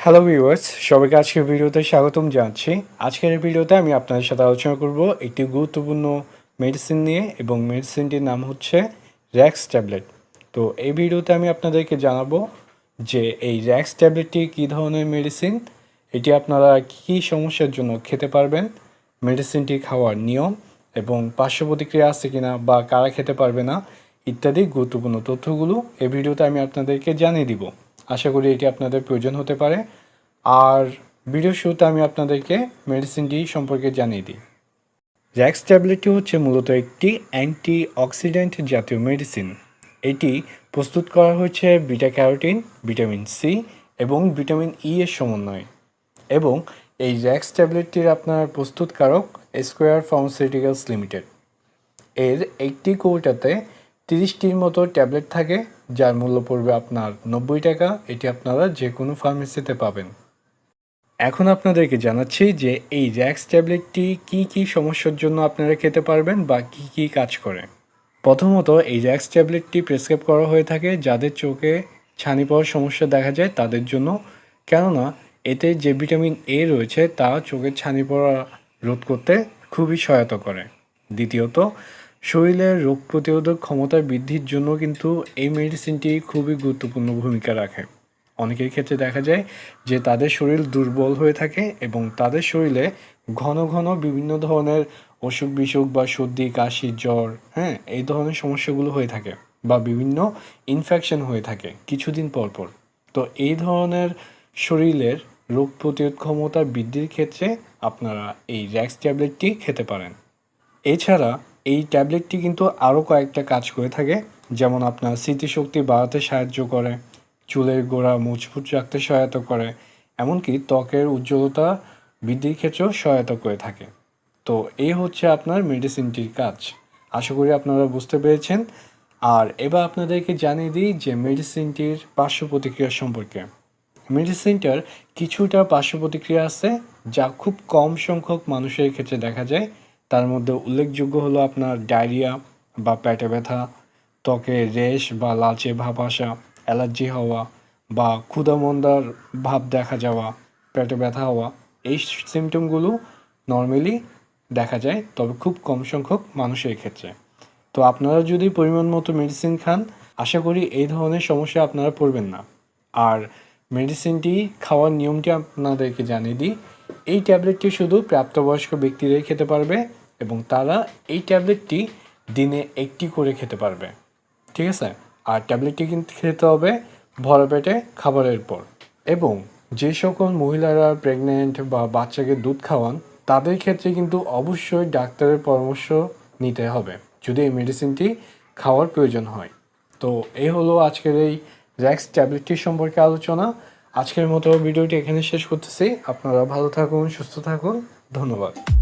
Hello viewers সবাইকে আজকের ভিডিওতে স্বাগতম জানাচ্ছি। আজকের ভিডিওতে আমি আপনাদের সাথে আলোচনা করব একটি গুরুত্বপূর্ণ মেডিসিন নিয়ে এবং মেডিসিনটির নাম হচ্ছে র্যাক্স ট্যাবলেট তো এই ভিডিওতে আমি আপনাদেরকে জানাব যে এই র্যাক্স ট্যাবলেটটি কী ধরনের মেডিসিন এটি আপনারা কী সমস্যার জন্য খেতে পারবেন মেডিসিনটি খাওয়ার নিয়ম এবং পার্শ্ব প্রতিক্রিয়া আছে কিনা বা কারা খেতে পারবে না ইত্যাদি গুরুত্বপূর্ণ তথ্যগুলো এই ভিডিওতে আমি আপনাদেরকে জানিয়ে দিব। আশা করি এটি আপনাদের প্রয়োজন হতে পারে। আর ভিডিও শুরুতে আমি আপনাদেরকে মেডিসিনটি সম্পর্কে জানিয়ে দিই। র্যাক্স ট্যাবলেটটি হচ্ছে মূলত একটি অ্যান্টি অক্সিডেন্ট জাতীয় মেডিসিন এটি প্রস্তুত করা হয়েছে বিটা ক্যারোটিন ভিটামিন সি এবং ভিটামিন ই এর সমন্বয়ে। এবং এই র্যাক্স ট্যাবলেটটির আপনার প্রস্তুতকারক স্কোয়ার ফার্মাসিউটিক্যালস লিমিটেড এর একটি কৌটাতে তিরিশটির মতো ট্যাবলেট থাকে। যার মূল্য পড়বে আপনার নব্বই টাকা, এটি আপনারা যে কোনো ফার্মেসিতে পাবেন। এখন আপনাদেরকে জানাচ্ছি যে এই র্যাক্স ট্যাবলেটটি কি কি সমস্যার জন্য আপনারা খেতে পারবেন বা কি কি কাজ করে। প্রথমত, এই র্যাক্স ট্যাবলেটটি প্রেসক্রাইব করা হয়ে থাকে যাদের চোখে ছানি পাওয়ার সমস্যা দেখা যায় তাদের জন্য। কেননা, এতে যে ভিটামিন এ রয়েছে, তা চোখের ছানি পড়া রোধ করতে খুবই সহায়তা করে। দ্বিতীয়ত শরীরের রোগ প্রতিরোধক ক্ষমতা বৃদ্ধির জন্য কিন্তু এই মেডিসিনটি খুবই গুরুত্বপূর্ণ ভূমিকা রাখে। অনেকের ক্ষেত্রে দেখা যায় যে তাদের শরীর দুর্বল হয়ে থাকে এবং তাদের শরীরে ঘন ঘন বিভিন্ন ধরনের অসুখ বিসুখ বা সর্দি, কাশি, জ্বর হ্যাঁ এই ধরনের সমস্যাগুলো হয়ে থাকে বা বিভিন্ন ইনফেকশন হয়ে থাকে কিছুদিন পর পর। তো এই ধরনের শরীরের রোগ প্রতিরোধ ক্ষমতা বৃদ্ধির ক্ষেত্রে আপনারা এই র্যাক্স ট্যাবলেটটি খেতে পারেন। এছাড়া এই ট্যাবলেটটি কিন্তু আরও কয়েকটা কাজ করে থাকে। যেমন আপনার স্মৃতিশক্তি বাড়াতে সাহায্য করে, চুলের গোড়া মজবুত রাখতে সহায়তা করে, এমনকি ত্বকের উজ্জ্বলতা বৃদ্ধির ক্ষেত্রেও সহায়তা করে থাকে। তো এই হচ্ছে আপনার মেডিসিনটির কাজ। আশা করি আপনারা বুঝতে পেরেছেন। আর এবার আপনাদেরকে জানিয়ে দিই যে মেডিসিনটির পার্শ্ব প্রতিক্রিয়া সম্পর্কে। মেডিসিনটার কিছুটা পার্শ্ব প্রতিক্রিয়া আছে যা খুব কম সংখ্যক মানুষের ক্ষেত্রে দেখা যায়। তার মধ্যে উল্লেখযোগ্য হলো আপনার ডায়রিয়া বা পেটে ব্যথা, ত্বকে রেশ বা লালচে ভাব আসা, অ্যালার্জি হওয়া বা ক্ষুধামন্দার ভাব দেখা যাওয়া, পেটে ব্যথা হওয়া, এই সিমটমগুলো নর্মালি দেখা যায়, তবে খুব কম সংখ্যক মানুষের ক্ষেত্রে। তো আপনারা যদি পরিমাণ মতো মেডিসিন খান, আশা করি এই ধরনের সমস্যা আপনারা পড়বেন না। আর মেডিসিনটি খাওয়ার নিয়মটি আপনাদেরকে জানিয়ে দিই, এই ট্যাবলেটটি শুধু প্রাপ্তবয়স্ক ব্যক্তিরাই খেতে পারবে এবং তারা এই ট্যাবলেটটি দিনে একটি করে খেতে পারবে। ঠিক আছে? আর ট্যাবলেটটি কিন্তু খেতে হবে ভরা পেটে খাবারের পর। এবং যে সকল মহিলারা প্রেগনেন্ট বা বাচ্চাকে দুধ খাওয়ান, তাদের ক্ষেত্রে কিন্তু অবশ্যই ডাক্তারের পরামর্শ নিতে হবে, যদি এই মেডিসিনটি খাওয়ার প্রয়োজন হয়। তো এই হলো আজকের এই র্যাক্স ট্যাবলেটটির সম্পর্কে আলোচনা। আজকের মতো ভিডিওটি এখানে শেষ করতেছি। আপনারা ভালো থাকুন, সুস্থ থাকুন। ধন্যবাদ।